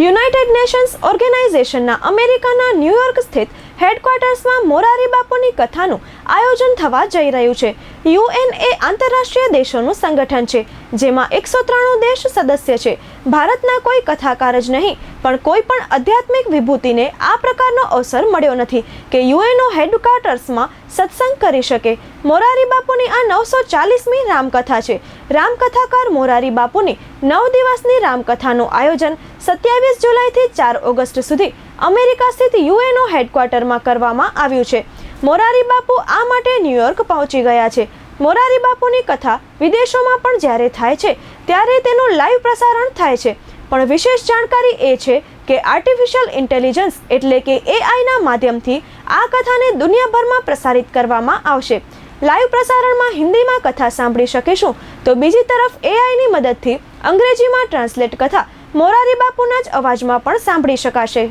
United Nations ઓર્ગેનાઇઝેશનના અમેરિકાના New York સ્થિત હેડક્વાર્ટર્સમાં મોરારી બાપુની કથાનું આયોજન થવા જઈ રહ્યું છે. યુએન એ આંતરરાષ્ટ્રીય દેશોનું સંગઠન છે, જેમાં એકસો ત્રાણું દેશ સદસ્ય છે. ભારતના કોઈ કથાકાર જ નહીં, પણ કોઈ પણ આધ્યાત્મિક વિભૂતિને આ પ્રકારનો અવસર મળ્યો નથી કે યુએનઓ હેડક્વાર્ટર્સમાં સત્સંગ કરી શકે. મોરારી બાપુની આ નવસો ચાલીસમી રામકથા છે રામકથાકાર મોરારી બાપુની નવ દિવસની રામકથાનું આયોજન સત્યાવીસ જુલાઈથી ચાર ઓગસ્ટ સુધી અમેરિકા સ્થિત યુએનઓ હેડક્વાર્ટરમાં કરવામાં આવ્યું છે. મોરારી બાપુ આ માટે ન્યૂયોર્ક પહોંચી ગયા છે. મોરારી બાપુની કથા વિદેશોમાં પણ જ્યારે થાય છે, ત્યારે તેનું લાઈવ પ્રસારણ થાય છે. પણ વિશેષ જાણકારી એ છે કે આર્ટિફિશિયલ ઇન્ટેલિજન્સ એટલે કે એઆઈના માધ્યમથી આ કથાને દુનિયાભરમાં પ્રસારિત કરવામાં આવશે. લાઈવ પ્રસારણમાં હિન્દીમાં કથા સાંભળી શકીશું. તો બીજી તરફ એઆઈની મદદથી અંગ્રેજીમાં ટ્રાન્સલેટ કથા મોરારી બાપુના જ અવાજમાં પણ સાંભળી શકાશે.